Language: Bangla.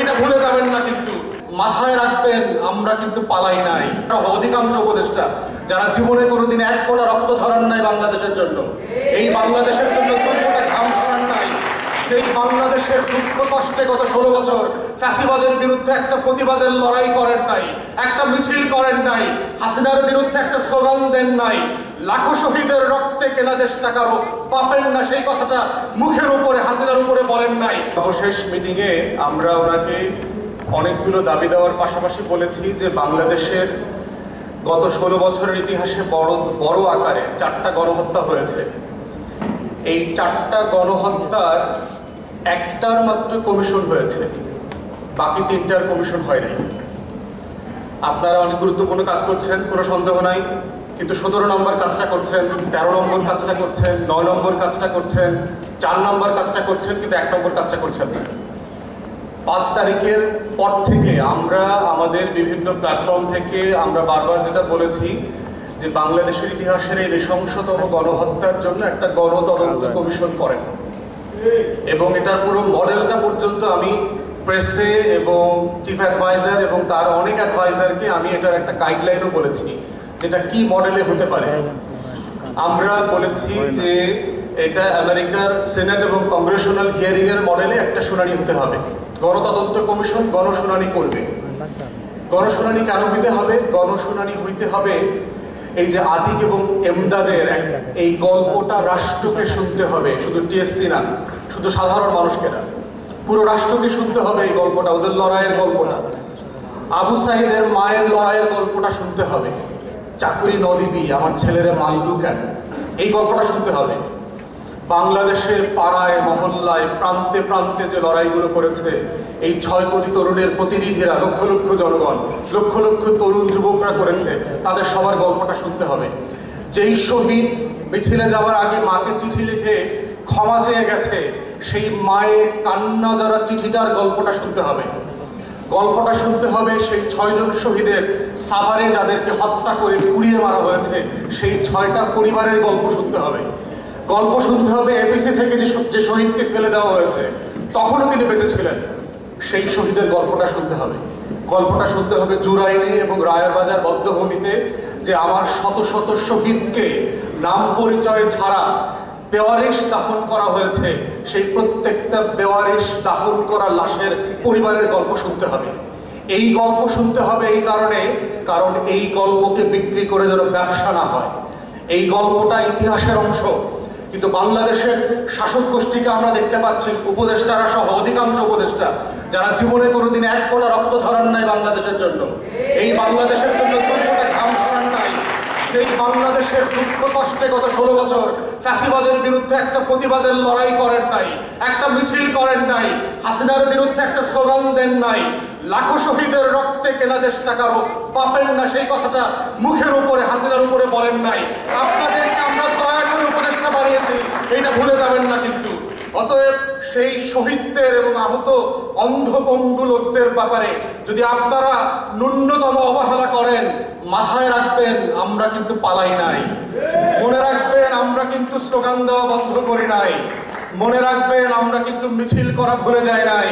এটা ভুলে যাবেন না কিন্তু। মাথায় রাখবেন, আমরা কিন্তু পালাই নাই। অধিকাংশ উপদেষ্টা, যারা জীবনে কোনোদিন এক ফোঁটা রক্ত ঝরান নাই বাংলাদেশের জন্য। এই বাংলাদেশের জন্য দুই ফোঁটা ঘাম ঝরান নাই। যেই বাংলাদেশের দুঃখ কষ্টে গত ষোলো বছর ফ্যাসিবাদের বিরুদ্ধে একটা প্রতিবাদের লড়াই করেন নাই, একটা মিছিল করেন নাই, হাসিনার বিরুদ্ধে একটা স্লোগান দেন নাই লাখো শহীদের রক্তে কেনা দেশ টাকারও পাবেন না সেই কথাটা মুখের উপরে, হাসিনার উপরে বলেন নাই। সর্বশেষ মিটিংয়ে আমরা ওনাকে অনেকগুলো দাবি দেওয়ার পাশাপাশি বলেছি যে বাংলাদেশের গত ষোলো বছরের ইতিহাসে বড় বড় আকারে চারটা গণহত্যা হয়েছে। এই চারটা গণহত্যার একটার মাত্র কমিশন হয়েছে। বাকি তিনটার কমিশন হয়নি আপনারা অনেক গুরুত্বপূর্ণ কাজ করছেন, কোনো সন্দেহ নাই। কিন্তু সতেরো নম্বর কাজটা করছেন তেরো নম্বর কাজটা করছেন নয় নম্বর কাজটা করছেন চার নম্বর কাজটা করছেন কিন্তু এক নম্বর কাজটা করছেন না। পাঁচ তারিখের পর থেকে আমরা আমাদের বিভিন্ন প্ল্যাটফর্ম থেকে আমরা বারবার যেটা বলেছি যে বাংলাদেশের ইতিহাসের এই নৃশংসতম গণহত্যার জন্য একটা গণতদন্ত কমিশন করেন। এবং এটার পুরো মডেলটা পর্যন্ত আমি প্রেসে এবং চিফ অ্যাডভাইজার এবং তার অনেক অ্যাডভাইজারকে আমি এটার একটা গাইডলাইনও বলেছি। যেটা কি মডেলে হতে পারে। আমরা বলেছি যে এটা আমেরিকার সেনেট এবং কংগ্রেশনাল হিয়ারিং এর মডেলে একটা শুনানি হতে হবে। গণতদন্ত কমিশন গণশুনানি করবে। গণশুনানি কেন হইতে হবে? গণশুনানি হইতে হবে এই যে আতিক এবং এমদাদের এই গল্পটা রাষ্ট্রকে শুনতে হবে, শুধু টিএসসি না, শুধু সাধারণ মানুষকে না। পুরো রাষ্ট্রকে শুনতে হবে এই গল্পটা, ওদের লড়াইয়ের গল্পটা। আবু সাহিদের মায়ের লড়াইয়ের গল্পটা শুনতে হবে। চাকুরি ন দিবি আমার ছেলেরা মাল্লু কেন? এই গল্পটা শুনতে হবে। বাংলাদেশের পাড়ায়, মহল্লায়, প্রান্তে প্রান্তে যে লড়াইগুলো করেছে, এই ছয় কোটি তরুণের প্রতিনিধিরা, লক্ষ লক্ষ জনগণ, লক্ষ লক্ষ তরুণ যুবকরা করেছে, তাদের সবার গল্পটা শুনতে হবে। যেই শহীদ মিছিলে যাওয়ার আগে মাকে চিঠি লিখে ক্ষমা চেয়ে গেছে, সেই মায়ের কান্না যারা চিঠিটার গল্পটা শুনতে হবে। গল্পটা শুনতে হবে, সেই ছয়জন শহীদের সাভারে যাদেরকে হত্যা করে পুড়িয়ে মারা হয়েছে, সেই ছয়টা পরিবারের গল্প শুনতে হবে। গল্প শুনতে হবে এপিসি থেকে যে যে শহীদকে ফেলে দেওয়া হয়েছে, তখনও তিনি বেঁচে ছিলেন। সেই শহীদের গল্পটা শুনতে হবে। গল্পটা শুনতে হবে জুরাইনে এবং রায়ের বাজার বদ্ধভূমিতে, যে আমার শত শত শহীদকে নাম পরিচয় ছাড়া বেওয়ারিশ দাফন করা হয়েছে। সেই প্রত্যেকটা বেওয়ারিশ দাফন করা লাশের পরিবারের গল্প শুনতে হবে। এই গল্প শুনতে হবে এই কারণে, কারণ এই গল্পকে বিক্রি করে যেন ব্যবসা না হয়। এই গল্পটা ইতিহাসের অংশ। কিন্তু বাংলাদেশের শাসক গোষ্ঠীকে আমরা দেখতে পাচ্ছি, উপদেষ্টারা সহ অধিকাংশ উপদেষ্টা, যারা জীবনে কোনোদিন এক ফোঁটা রক্ত ঝরান নাই বাংলাদেশের জন্য। এই বাংলাদেশের জন্য ফোঁটা ঘাম ঝরান নাই যেই বাংলাদেশের দুঃখ কষ্টে গত ষোলো বছর ফ্যাসিবাদের বিরুদ্ধে একটা প্রতিবাদের লড়াই করেন নাই, একটা মিছিল করেন নাই, হাসিনার বিরুদ্ধে একটা স্লোগান দেন নাই, লাখো শহীদের রক্তে কেনা দেশ টাকারও পাবেন না, সেই কথাটা মুখের উপরে, হাসিনার উপরে বলেন নাই। আপনাদেরকে আমরা দয়া করে উপদেষ্টা বানিয়েছি, এটা ভুলে যাবেন না কিন্তু। অতএব সেই শহীদদের এবং আহত অন্ধপঙ্গু লোকদের ব্যাপারে যদি আপনারা ন্যূনতম অবহেলা করেন, মাথায় রাখবেন, আমরা কিন্তু পালাই নাই। মনে রাখবেন, আমরা কিন্তু স্লোগান দেওয়া বন্ধ করি নাই। মনে রাখবেন, আমরা কিন্তু মিছিল করা ভুলে যাই নাই।